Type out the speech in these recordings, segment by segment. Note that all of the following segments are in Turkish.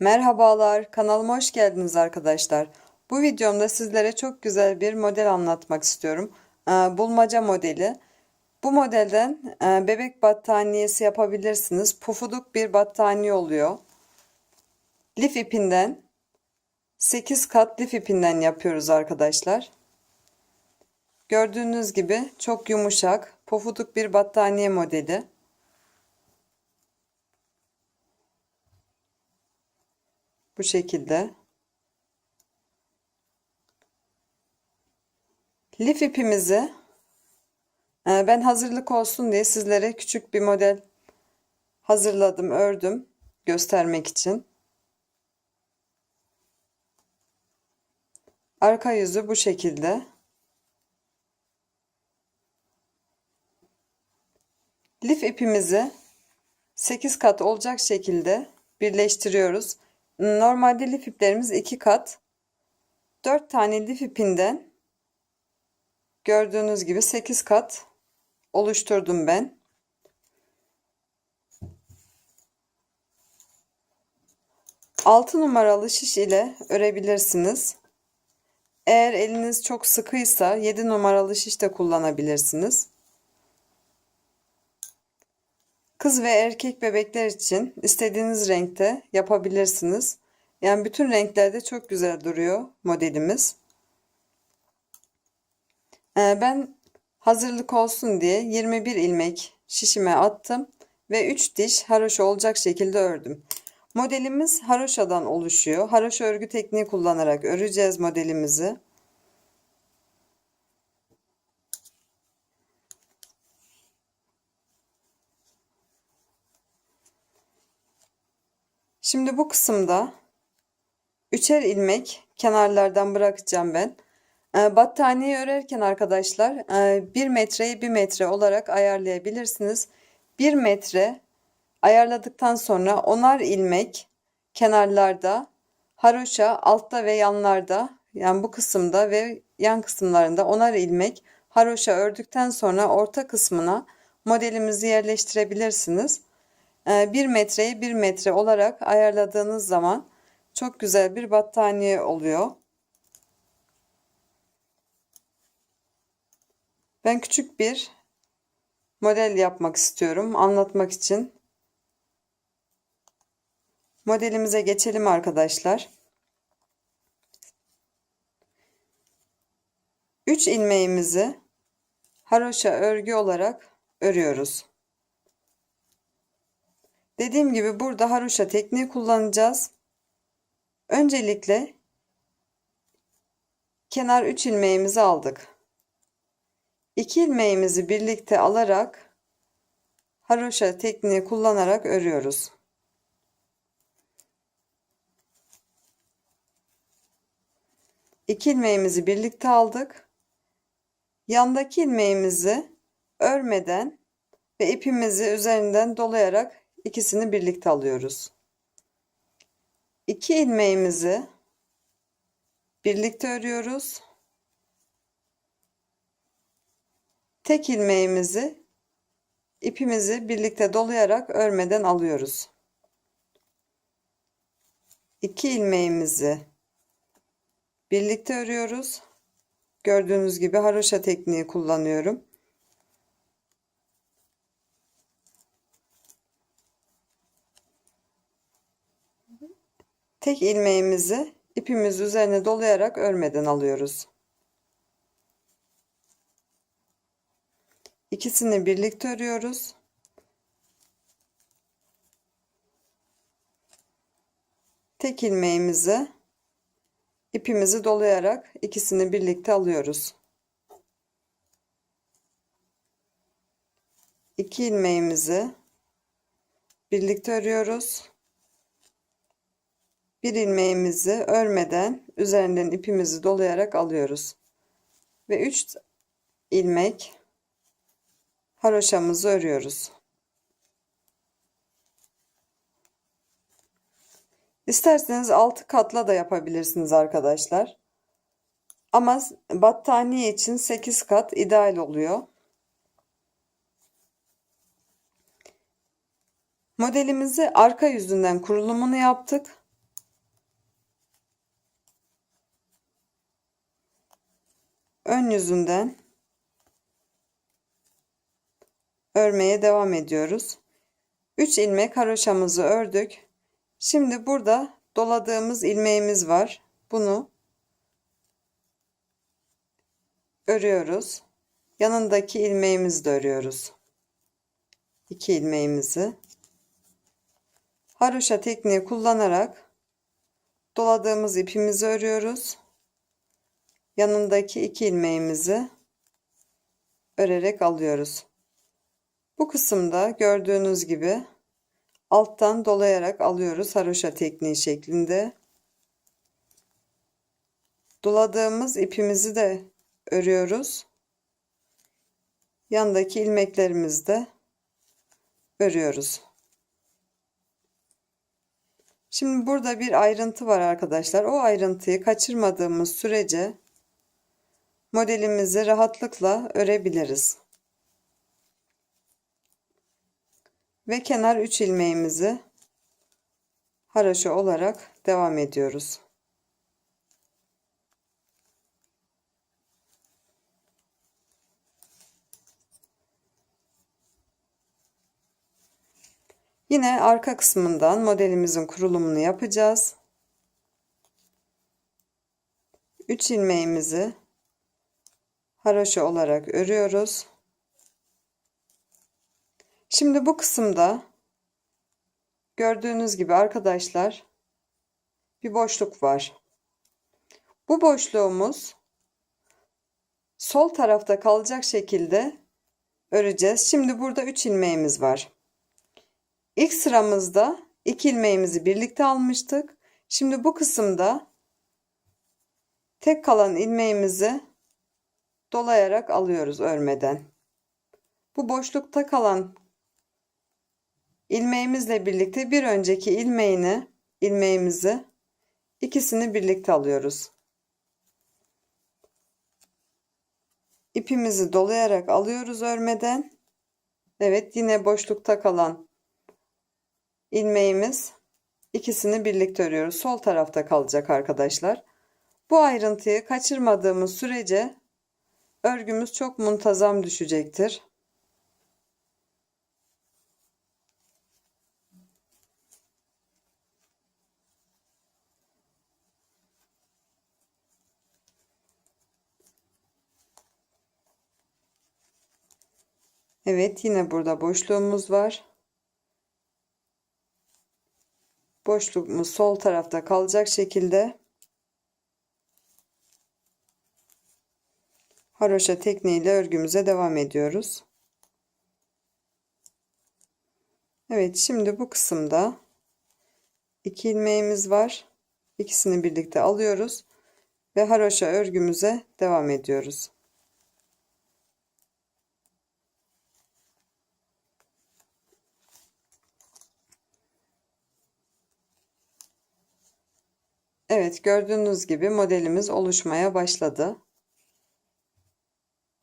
Merhabalar, kanalıma hoş geldiniz arkadaşlar. Bu videomda sizlere çok güzel bir model anlatmak istiyorum. Ee, Bulmaca modeli. Bu modelden e, bebek battaniyesi yapabilirsiniz. Pufuduk bir battaniye oluyor. Lif ipinden 8 kat lif ipinden yapıyoruz arkadaşlar. Gördüğünüz gibi çok yumuşak, pufuduk bir battaniye modeli. Bu şekilde. Lif ipimizi e, ben hazırlık olsun diye sizlere küçük bir model hazırladım, ördüm göstermek için. Arka yüzü bu şekilde. Lif ipimizi 8 kat olacak şekilde birleştiriyoruz. Normalde lif iplerimiz 2 kat. 4 tane lif ipinden gördüğünüz gibi 8 kat oluşturdum ben. Altı numaralı şiş ile örebilirsiniz. Eğer eliniz çok sıkıysa 7 numaralı şiş de kullanabilirsiniz. Kız ve erkek bebekler için istediğiniz renkte yapabilirsiniz. Yani bütün renklerde çok güzel duruyor modelimiz. Ee, ben hazırlık olsun diye 21 ilmek şişime attım ve 3 diş haroşa olacak şekilde ördüm. Modelimiz haroşadan oluşuyor. Haroşa örgü tekniği kullanarak öreceğiz modelimizi. Şimdi bu kısımda üçer ilmek kenarlardan bırakacağım ben. E, battaniye örerken arkadaşlar e, 1 metreyi 1 metre olarak ayarlayabilirsiniz. 1 metre ayarladıktan sonra onar ilmek kenarlarda haroşa altta ve yanlarda yani bu kısımda ve yan kısımlarında onar ilmek haroşa ördükten sonra orta kısmına modelimizi yerleştirebilirsiniz. 1 metreye 1 metre olarak ayarladığınız zaman çok güzel bir battaniye oluyor. Ben küçük bir model yapmak istiyorum anlatmak için. Modelimize geçelim arkadaşlar. 3 ilmeğimizi haroşa örgü olarak örüyoruz. Dediğim gibi burada haroşa tekniği kullanacağız. Öncelikle kenar 3 ilmeğimizi aldık. 2 ilmeğimizi birlikte alarak haroşa tekniği kullanarak örüyoruz. İki ilmeğimizi birlikte aldık. Yandaki ilmeğimizi örmeden ve ipimizi üzerinden dolayarak ikisini birlikte alıyoruz. İki ilmeğimizi birlikte örüyoruz. Tek ilmeğimizi ipimizi birlikte dolayarak örmeden alıyoruz. İki ilmeğimizi birlikte örüyoruz. Gördüğünüz gibi haroşa tekniği kullanıyorum. Tek ilmeğimizi ipimiz üzerine dolayarak örmeden alıyoruz. İkisini birlikte örüyoruz. Tek ilmeğimizi ipimizi dolayarak ikisini birlikte alıyoruz. İki ilmeğimizi birlikte örüyoruz bir ilmeğimizi örmeden üzerinden ipimizi dolayarak alıyoruz. Ve 3 ilmek haroşamızı örüyoruz. İsterseniz 6 katla da yapabilirsiniz arkadaşlar. Ama battaniye için 8 kat ideal oluyor. Modelimizi arka yüzünden kurulumunu yaptık. Ön yüzünden örmeye devam ediyoruz. 3 ilmek haroşamızı ördük. Şimdi burada doladığımız ilmeğimiz var. Bunu örüyoruz. Yanındaki ilmeğimizi de örüyoruz. 2 ilmeğimizi haroşa tekniği kullanarak doladığımız ipimizi örüyoruz. Yanındaki iki ilmeğimizi örerek alıyoruz. Bu kısımda gördüğünüz gibi alttan dolayarak alıyoruz haroşa tekniği şeklinde. Doladığımız ipimizi de örüyoruz. Yandaki ilmeklerimizi de örüyoruz. Şimdi burada bir ayrıntı var arkadaşlar. O ayrıntıyı kaçırmadığımız sürece modelimizi rahatlıkla örebiliriz. Ve kenar 3 ilmeğimizi haroşa olarak devam ediyoruz. Yine arka kısmından modelimizin kurulumunu yapacağız. 3 ilmeğimizi haroşa olarak örüyoruz. Şimdi bu kısımda gördüğünüz gibi arkadaşlar bir boşluk var. Bu boşluğumuz sol tarafta kalacak şekilde öreceğiz. Şimdi burada 3 ilmeğimiz var. İlk sıramızda 2 ilmeğimizi birlikte almıştık. Şimdi bu kısımda tek kalan ilmeğimizi dolayarak alıyoruz örmeden. Bu boşlukta kalan ilmeğimizle birlikte bir önceki ilmeğini ilmeğimizi ikisini birlikte alıyoruz. İpimizi dolayarak alıyoruz örmeden. Evet yine boşlukta kalan ilmeğimiz ikisini birlikte örüyoruz. Sol tarafta kalacak arkadaşlar. Bu ayrıntıyı kaçırmadığımız sürece örgümüz çok muntazam düşecektir. Evet yine burada boşluğumuz var. Boşluğumuz sol tarafta kalacak şekilde haroşa tekniğiyle örgümüze devam ediyoruz. Evet şimdi bu kısımda iki ilmeğimiz var. İkisini birlikte alıyoruz ve haroşa örgümüze devam ediyoruz. Evet gördüğünüz gibi modelimiz oluşmaya başladı.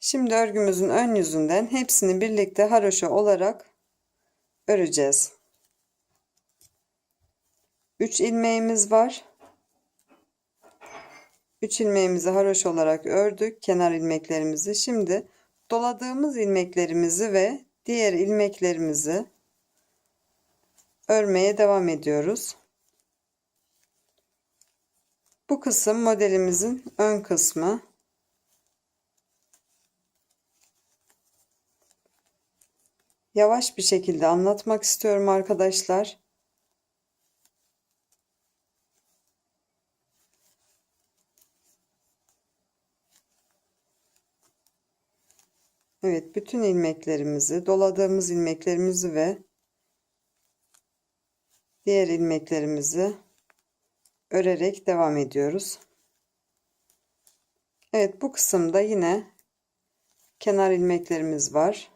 Şimdi örgümüzün ön yüzünden hepsini birlikte haroşa olarak öreceğiz. 3 ilmeğimiz var. 3 ilmeğimizi haroşa olarak ördük. Kenar ilmeklerimizi. Şimdi doladığımız ilmeklerimizi ve diğer ilmeklerimizi örmeye devam ediyoruz. Bu kısım modelimizin ön kısmı. Yavaş bir şekilde anlatmak istiyorum arkadaşlar. Evet, bütün ilmeklerimizi, doladığımız ilmeklerimizi ve diğer ilmeklerimizi örerek devam ediyoruz. Evet, bu kısımda yine kenar ilmeklerimiz var.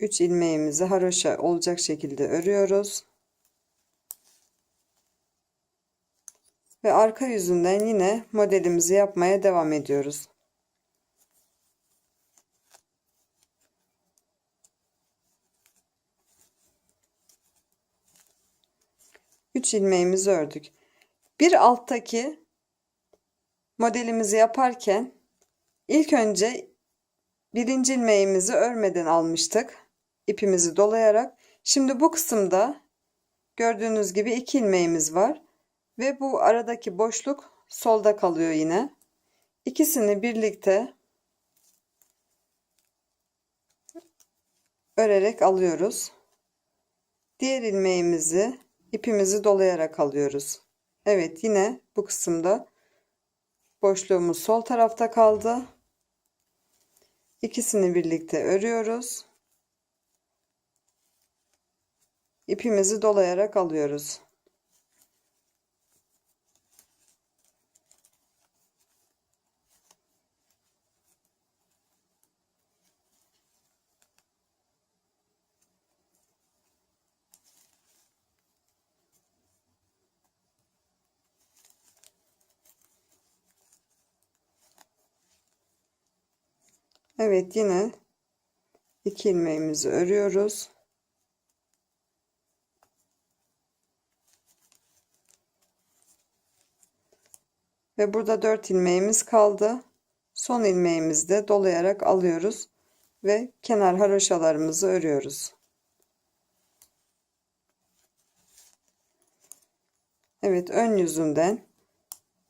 3 ilmeğimizi haroşa olacak şekilde örüyoruz. Ve arka yüzünden yine modelimizi yapmaya devam ediyoruz. 3 ilmeğimizi ördük. Bir alttaki modelimizi yaparken İlk önce birinci ilmeğimizi örmeden almıştık. İpimizi dolayarak. Şimdi bu kısımda gördüğünüz gibi iki ilmeğimiz var. Ve bu aradaki boşluk solda kalıyor yine. İkisini birlikte örerek alıyoruz. Diğer ilmeğimizi ipimizi dolayarak alıyoruz. Evet yine bu kısımda boşluğumuz sol tarafta kaldı. İkisini birlikte örüyoruz. İpimizi dolayarak alıyoruz. Evet yine iki ilmeğimizi örüyoruz. Ve burada 4 ilmeğimiz kaldı. Son ilmeğimizi de dolayarak alıyoruz ve kenar haroşalarımızı örüyoruz. Evet ön yüzünden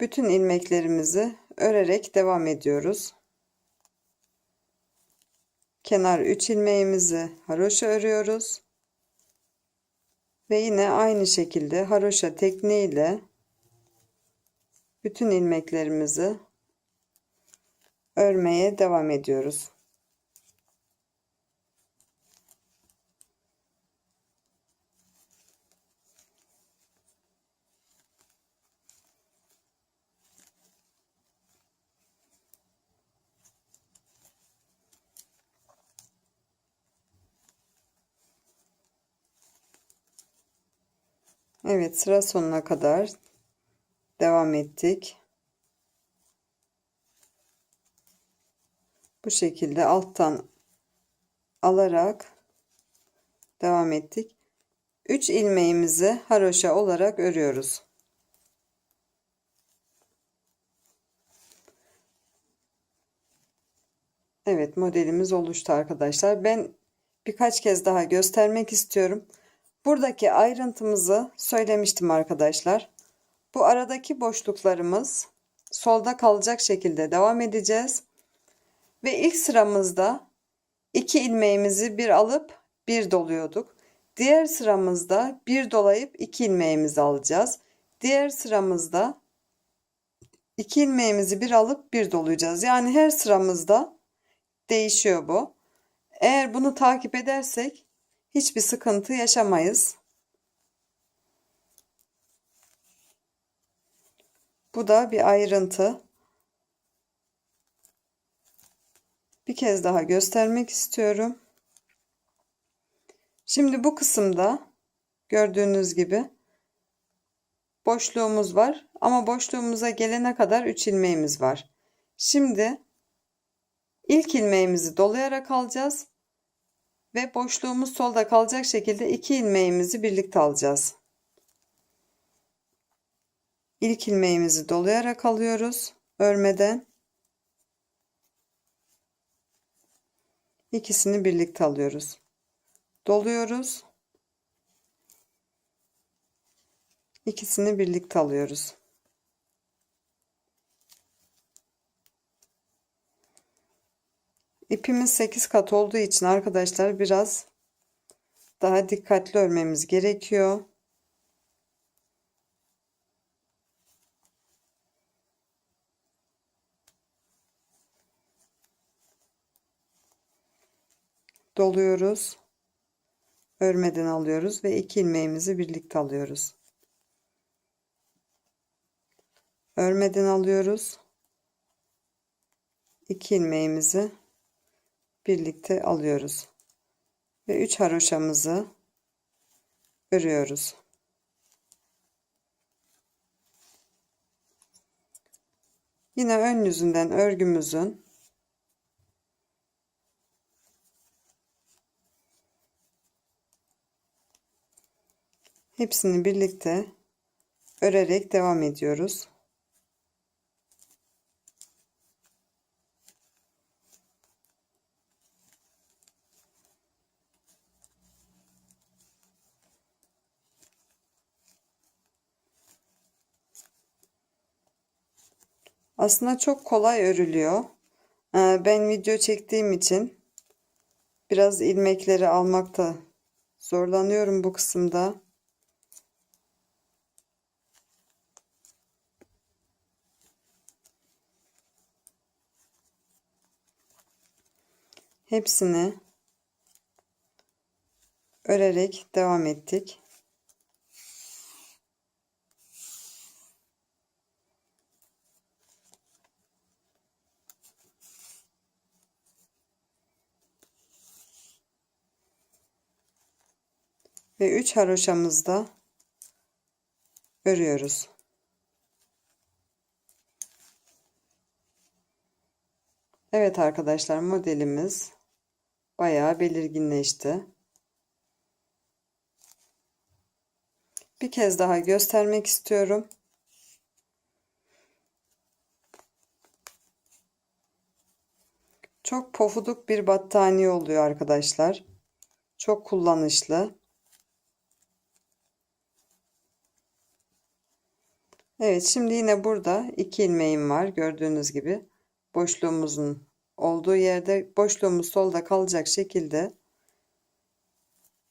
bütün ilmeklerimizi örerek devam ediyoruz. Kenar 3 ilmeğimizi haroşa örüyoruz. Ve yine aynı şekilde haroşa tekniğiyle bütün ilmeklerimizi örmeye devam ediyoruz. Evet sıra sonuna kadar devam ettik. Bu şekilde alttan alarak devam ettik. 3 ilmeğimizi haroşa olarak örüyoruz. Evet modelimiz oluştu arkadaşlar. Ben birkaç kez daha göstermek istiyorum. Buradaki ayrıntımızı söylemiştim arkadaşlar. Bu aradaki boşluklarımız solda kalacak şekilde devam edeceğiz. Ve ilk sıramızda iki ilmeğimizi bir alıp bir doluyorduk. Diğer sıramızda bir dolayıp iki ilmeğimizi alacağız. Diğer sıramızda iki ilmeğimizi bir alıp bir dolayacağız. Yani her sıramızda değişiyor bu. Eğer bunu takip edersek hiçbir sıkıntı yaşamayız. Bu da bir ayrıntı. Bir kez daha göstermek istiyorum. Şimdi bu kısımda gördüğünüz gibi boşluğumuz var ama boşluğumuza gelene kadar 3 ilmeğimiz var. Şimdi ilk ilmeğimizi dolayarak alacağız ve boşluğumuz solda kalacak şekilde iki ilmeğimizi birlikte alacağız. İlk ilmeğimizi dolayarak alıyoruz örmeden. İkisini birlikte alıyoruz. Doluyoruz. İkisini birlikte alıyoruz. İpimiz 8 kat olduğu için arkadaşlar biraz daha dikkatli örmemiz gerekiyor. Doluyoruz. Örmeden alıyoruz ve iki ilmeğimizi birlikte alıyoruz. Örmeden alıyoruz. iki ilmeğimizi birlikte alıyoruz. Ve 3 haroşamızı örüyoruz. Yine ön yüzünden örgümüzün Hepsini birlikte örerek devam ediyoruz. Aslında çok kolay örülüyor. Ee, ben video çektiğim için biraz ilmekleri almakta zorlanıyorum bu kısımda. Hepsini örerek devam ettik. Ve 3 haroşamızda örüyoruz. Evet arkadaşlar modelimiz bayağı belirginleşti. Bir kez daha göstermek istiyorum. Çok pofuduk bir battaniye oluyor arkadaşlar. Çok kullanışlı. Evet şimdi yine burada iki ilmeğim var gördüğünüz gibi boşluğumuzun olduğu yerde boşluğumuz solda kalacak şekilde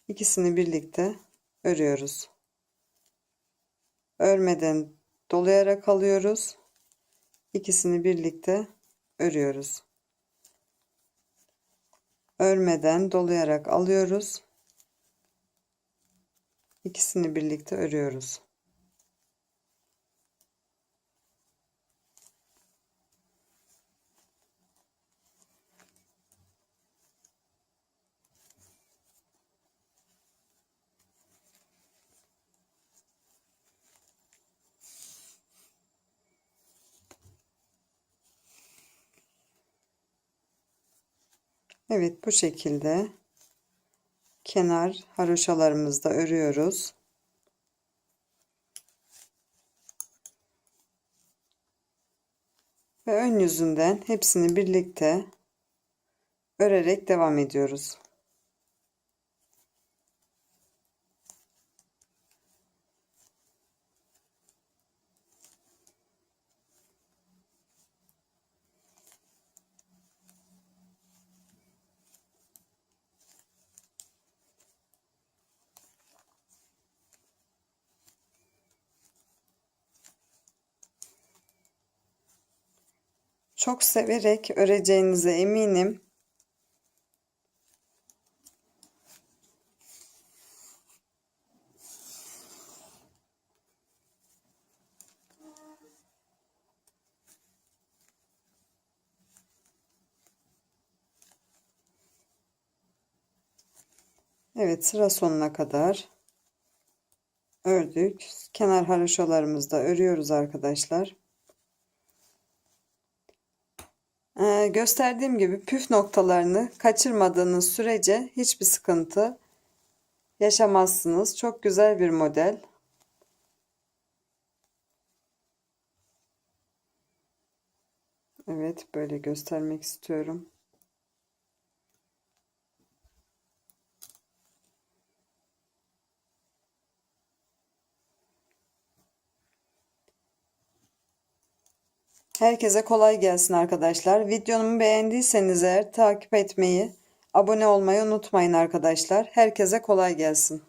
ikisini birlikte örüyoruz. Örmeden dolayarak alıyoruz. İkisini birlikte örüyoruz. Örmeden dolayarak alıyoruz. İkisini birlikte örüyoruz. Evet bu şekilde kenar haroşalarımızda örüyoruz. Ve ön yüzünden hepsini birlikte örerek devam ediyoruz. Çok severek öreceğinize eminim. Evet sıra sonuna kadar ördük. Kenar haroşalarımızda örüyoruz arkadaşlar. Gösterdiğim gibi püf noktalarını kaçırmadığınız sürece hiçbir sıkıntı yaşamazsınız. Çok güzel bir model. Evet böyle göstermek istiyorum. Herkese kolay gelsin arkadaşlar. Videomu beğendiyseniz eğer takip etmeyi, abone olmayı unutmayın arkadaşlar. Herkese kolay gelsin.